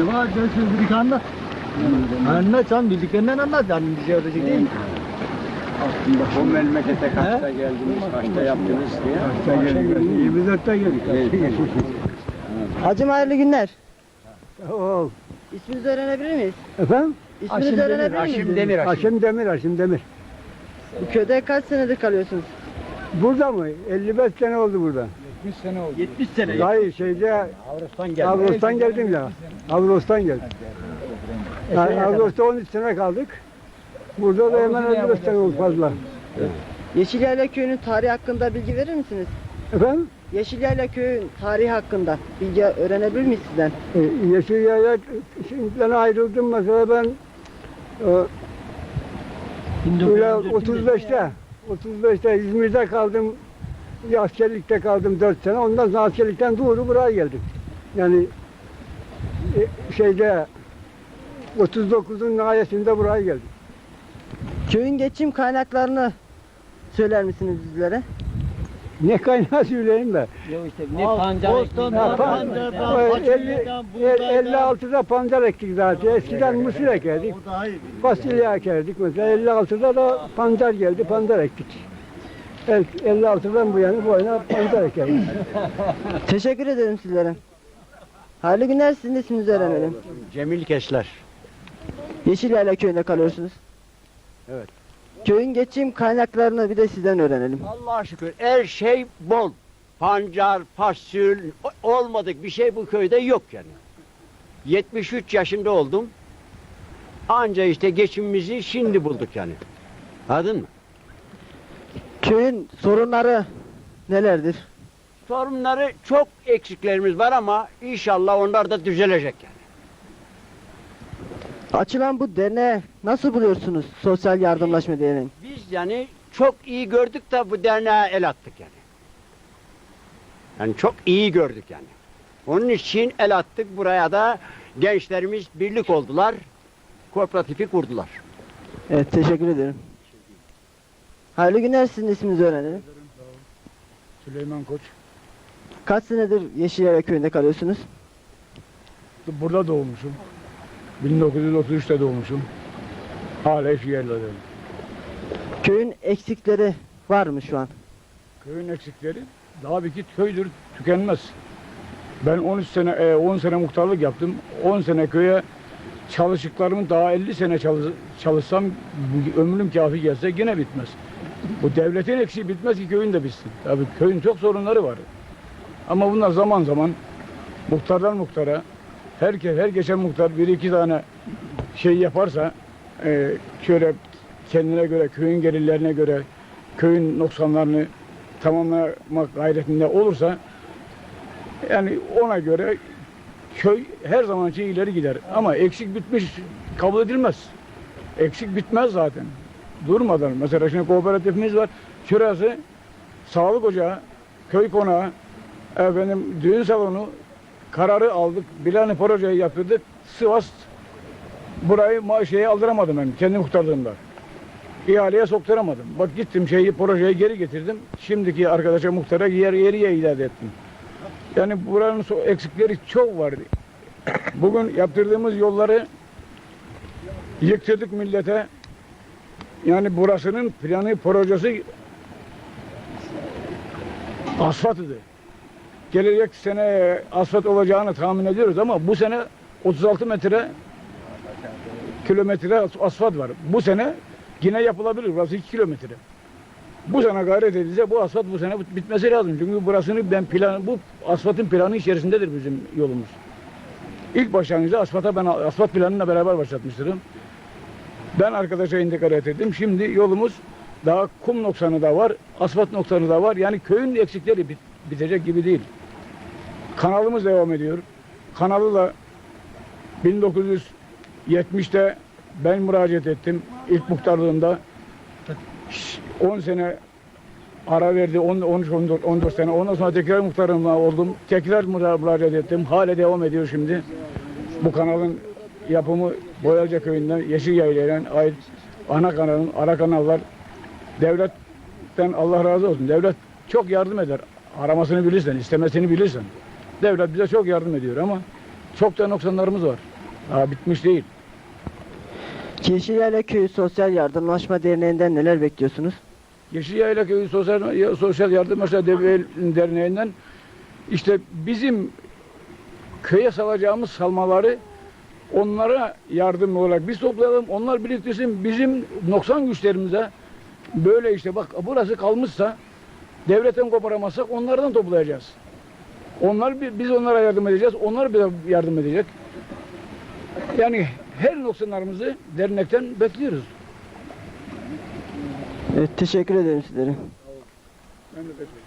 Acaba görsün bir anlat. Anlat sen bildiklerinden anlat. Yani bir şey öğretecek değil. Aslında bu memlekete kaçta geldiniz, kaçta yaptınız diye. Kaçta geldik? 24'te geldik. Hacım hayırlı günler. Oo. İsminizi öğrenebilir miyiz? Efendim? İsminizi öğrenebilir miyiz? Haşim Demir Haşim. Haşim Demir, Haşim Demir. Bu köyde kaç senedir kalıyorsunuz? Burada mı? 55 sene oldu burada. 70 sene oldu. 70 sene. Hayır şeyde Avrupa'dan geldi. Avros'tan geldim ya. Avros'tan geldim. Yani Avros'ta 13 sene kaldık. Burada da hemen 55 sene oldu fazla. Yeşilyayla köyünün tarihi hakkında bilgi verir misiniz? Efendim? Yeşilyayla köyün tarihi hakkında bilgi öğrenebilir miyiz sizden? E, Yeşilya'ya şimdiden ayrıldım mesela ben e, böyle 35'te 35'te İzmir'de kaldım askerlikte kaldım 4 sene ondan sonra askerlikten doğru buraya geldim. Yani e, şeyde 39'un nihayetinde buraya geldim. Köyün geçim kaynaklarını söyler misiniz bizlere? Ne kaynağı söyleyeyim ben. Ne pancar Ha, ekmeği, pan- pancardan, el- buğdaydan. 56'da pancar ektik zaten. Eskiden mısır ekerdik. Fasulye ekerdik mesela. 56'da da pancar geldi. Pancar ektik. El- 56'dan bu yana bu yana pancar ekerdik. Teşekkür ederim sizlere. Hayırlı günler sizin de isminizi öğrenelim. Cemil Kesler. Yeşilyayla köyünde kalıyorsunuz. Evet. Köyün geçim kaynaklarını bir de sizden öğrenelim. Allah'a şükür her şey bol. Pancar, fasül, olmadık bir şey bu köyde yok yani. 73 yaşında oldum. Anca işte geçimimizi şimdi bulduk yani. Anladın mı? Köyün sorunları nelerdir? Sorunları çok eksiklerimiz var ama inşallah onlar da düzelecek yani. Açılan bu derneği nasıl buluyorsunuz? Sosyal yardımlaşma derneği. Biz yani çok iyi gördük de bu derneğe el attık yani. Yani çok iyi gördük yani. Onun için el attık buraya da gençlerimiz birlik oldular. Kooperatifi kurdular. Evet teşekkür ederim. Hayırlı günler sizin isminizi öğrenelim. Süleyman Koç. Kaç senedir Yeşilyaya köyünde kalıyorsunuz? Burada doğmuşum. 1933'te doğmuşum. Hala şu yerlerdeyim. Köyün eksikleri var mı şu an? Köyün eksikleri daha bir ki köydür tükenmez. Ben 13 sene, e, 10 sene muhtarlık yaptım. 10 sene köye çalıştıklarımın daha 50 sene çalış- çalışsam ömrüm kafi gelse yine bitmez. Bu devletin eksiği bitmez ki köyün de bitsin. Tabii köyün çok sorunları var. Ama bunlar zaman zaman muhtardan muhtara herkes her geçen muhtar bir iki tane şey yaparsa e, şöyle kendine göre köyün gelirlerine göre köyün noksanlarını tamamlamak gayretinde olursa yani ona göre köy her zaman için ileri gider. Ama eksik bitmiş kabul edilmez. Eksik bitmez zaten. Durmadan. Mesela şimdi kooperatifimiz var. Şurası sağlık ocağı, köy konağı, efendim düğün salonu kararı aldık. Bilani projeyi yaptırdık. Sivas burayı şeye aldıramadım ben kendi muhtarlığımda. İhaleye sokturamadım. Bak gittim şeyi projeyi geri getirdim. Şimdiki arkadaşa muhtara yer yeriye iade ettim. Yani buranın eksikleri çok vardı. Bugün yaptırdığımız yolları yıktırdık millete. Yani burasının planı projesi asfalt idi. Gelecek sene asfalt olacağını tahmin ediyoruz ama bu sene 36 metre kilometre as- asfalt var. Bu sene yine yapılabilir. Burası 2 kilometre. Bu sene gayret edilse bu asfalt bu sene bit- bitmesi lazım. Çünkü burasını ben plan bu asfaltın planı içerisindedir bizim yolumuz. İlk başlangıçta asfalta ben asfalt planıyla beraber başlatmıştım. Ben arkadaşa intikal ettim. Şimdi yolumuz daha kum noksanı da var, asfalt noksanı da var. Yani köyün eksikleri bit- bitecek gibi değil. Kanalımız devam ediyor. Kanalı da 1970'te ben müracaat ettim ilk muhtarlığımda. 10 sene ara verdi. 10, 13, 14, 14 sene. Ondan sonra tekrar muhtarım oldum. Tekrar müra- müracaat ettim. Hala devam ediyor şimdi. Bu kanalın yapımı Boyalca köyünden Yeşilyaylı'ya ait ana kanalın, ara kanallar devletten Allah razı olsun. Devlet çok yardım eder. Aramasını bilirsen, istemesini bilirsen. Devlet bize çok yardım ediyor ama çok da noksanlarımız var. Daha bitmiş değil. Yeşilyayla Köyü Sosyal Yardımlaşma Derneği'nden neler bekliyorsunuz? Yeşilyayla Köyü Sosyal, ya- Sosyal Yardımlaşma Derneği- Derneği'nden işte bizim köye salacağımız salmaları onlara yardım olarak biz toplayalım. Onlar biriktirsin. Bizim noksan güçlerimize böyle işte bak burası kalmışsa devletten koparamazsak onlardan toplayacağız. Onlar bi- biz onlara yardım edeceğiz. Onlar bize yardım edecek. Yani her noksanlarımızı dernekten bekliyoruz. Evet, teşekkür ederim sizlere. Ben de bekliyorum.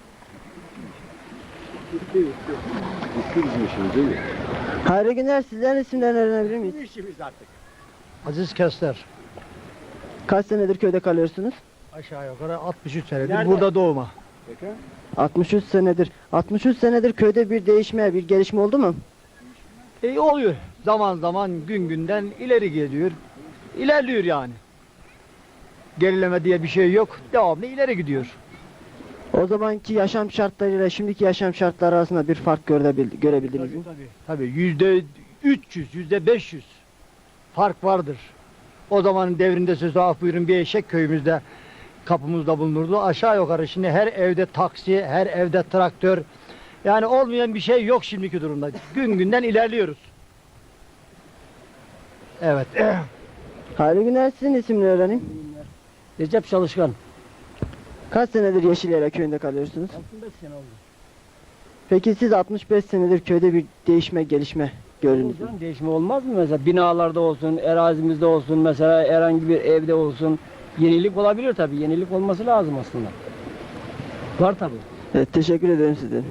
Hayırlı günler. Sizlerin isimlerini öğrenebilir miyiz? Aziz Kester. Kaç senedir köyde kalıyorsunuz? Aşağı yukarı 63 senedir Nerede? burada doğma. 63 senedir. 63 senedir köyde bir değişme, bir gelişme oldu mu? E, oluyor. Zaman zaman gün günden ileri geliyor. İlerliyor yani. Gerileme diye bir şey yok. Devamlı ileri gidiyor. O zamanki yaşam şartlarıyla şimdiki yaşam şartları arasında bir fark görebil- görebildiniz mi? Tabii. Tabii yüzde 300, yüzde 500 fark vardır. O zamanın devrinde sözü af buyurun bir eşek köyümüzde kapımızda bulunurdu. Aşağı yukarı şimdi her evde taksi, her evde traktör. Yani olmayan bir şey yok şimdiki durumda. Gün günden ilerliyoruz. Evet. Hayırlı günler. Sizin isimleri öğreneyim. Recep Çalışkan. Kaç senedir Yeşilyayla köyünde kalıyorsunuz? 65 sene oldu. Peki siz 65 senedir köyde bir değişme, gelişme gördünüz mü? Değişme olmaz mı mesela binalarda olsun, erazimizde olsun, mesela herhangi bir evde olsun yenilik olabilir tabii. Yenilik olması lazım aslında. Var tabii. Evet, teşekkür ederim sizlere.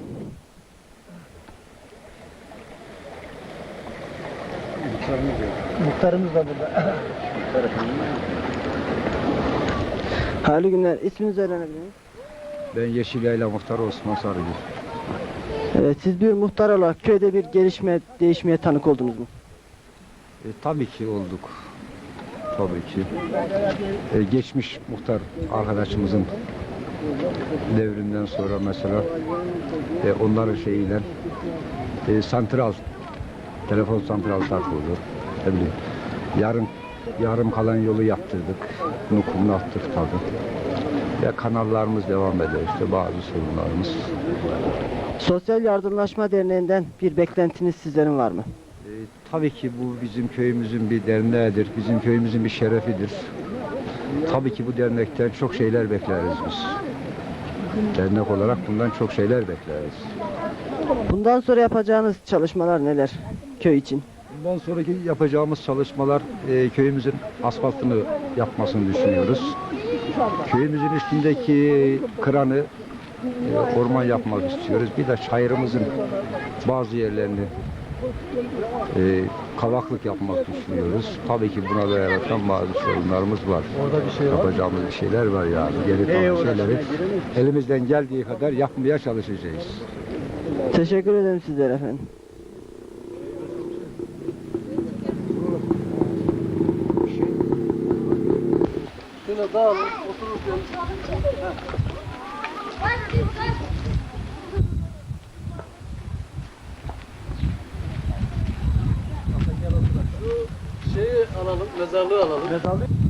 Muhtarımız da burada. Hayırlı günler. İsminizi öğrenebilir miyim? Ben Yeşilyayla Muhtar Osman Sarıgül. Evet, siz bir muhtar olarak köyde bir gelişme, değişmeye tanık oldunuz mu? E, tabii ki olduk. Tabii ki. E, geçmiş muhtar arkadaşımızın devrinden sonra mesela e, onların şeyiyle e, santral telefon santral takıldı. Ne bileyim. Yarım yarım kalan yolu yaptırdık. Nukumunu attık tabii. Ya kanallarımız devam ediyor işte bazı sorunlarımız. Sosyal Yardımlaşma Derneği'nden bir beklentiniz sizlerin var mı? E, tabii ki bu bizim köyümüzün bir derneğidir. Bizim köyümüzün bir şerefidir. Tabii ki bu dernekten çok şeyler bekleriz biz. Dernek olarak bundan çok şeyler bekleriz. Bundan sonra yapacağınız çalışmalar neler köy için? Bundan sonraki yapacağımız çalışmalar e, köyümüzün asfaltını yapmasını düşünüyoruz. Köyümüzün üstündeki kıranı e, orman yapmak istiyoruz. Bir de çayırımızın bazı yerlerini e, kavaklık yapmak düşünüyoruz. Tabii ki buna da yaratan bazı sorunlarımız var. Orada bir şey var. Yapacağımız bir şeyler var yani. Geri kalan şeyleri elimizden geldiği kadar yapmaya çalışacağız. Teşekkür ederim sizlere efendim. Şeyi alalım, mezarlığı alalım. Mezarlık?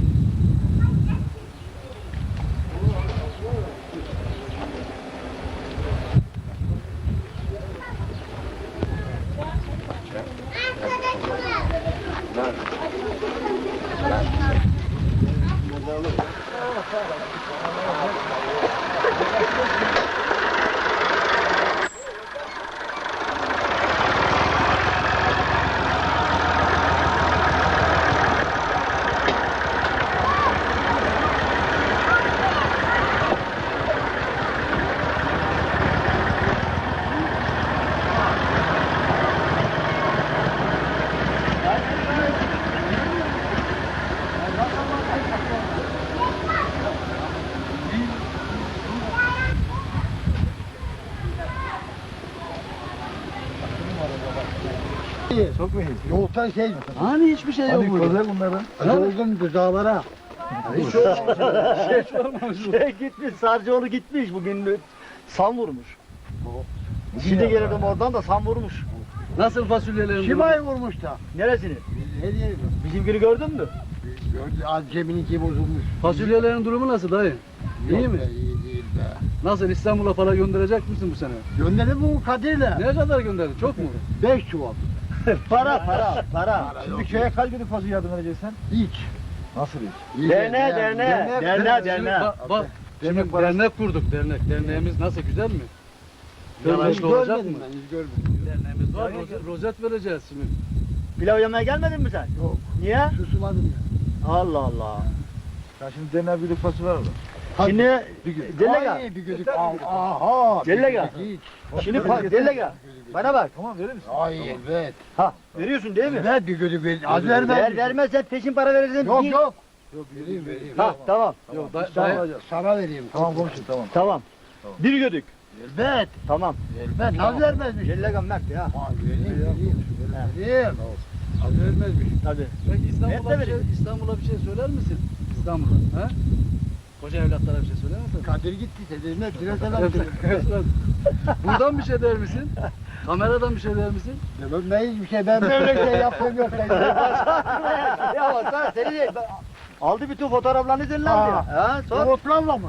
Çok mühim. Yoltan şey. Hani hiçbir şey yok burada. bunların. Yorgun gıdalara. şey gitmiş, Sarcıoğlu gitmiş bugün. Sam vurmuş. Şimdi gelelim oradan da sam vurmuş. Nasıl fasulyelerimiz? Kim ay vurmuş da? Neresini? Hediye Bizimkini gördün mü? gördü. Az cebinki bozulmuş. Fasulyelerin durumu nasıl dayı? İyi mi? İyi değil be. Nasıl İstanbul'a para gönderecek misin bu sene? Gönderin bu Kadir'le. Ne kadar gönderdin? Çok mu? Beş çuval. Para para para. Şimdi köye kaç gün fasulye yardım vereceksin? Hiç. Nasıl hiç? Derneğe derneğe. Derneğe Şimdi derneğe. bak, bak, şimdi Dernek dernek kurduk dernek. Derneğimiz nasıl güzel mi? Hiç olacak mı? ben, hiç görmedim. Derneğimiz var. Rozet, rozet vereceğiz şimdi. Pilav yemeye gelmedin mi sen? Yok. Niye? Susmadım ya. Allah Allah. Ya şimdi derneğe bir fasulye var mı? Şimdi Delega. Ay bir gözük. Aha. Delega. Şimdi Delega. Bana bak. Tamam verir misin? Ay evet. Ha veriyorsun değil mi? Evet bir gözük ver. Az ver Ver ben. vermezsen peşin para verirsin. Yok yok. Yok vereyim vereyim. Ha tamam. Yok, day- Sana, vereyim. Tamam komşum tamam. Tamam. Bir gödük. Evet. Tamam. Evet. Az vermezmiş. Delega mert ya. Ha vereyim vereyim. Vereyim. Az vermezmiş. Tabii. Peki İstanbul'a bir, şey? İstanbul'a bir şey söyler misin? İstanbul'a. Ha? Koca evlatlara bir şey söyler misin? Kadir gitti. Dediğine biraz selam. Buradan bir şey der misin? Kameradan bir şey der misin? Demem ben hiçbir şey. Ben böyle şey yaptım yok. ya bak sen seni aldı bütün fotoğraflarını aldı ya. Ha, sor. Otlarla mı?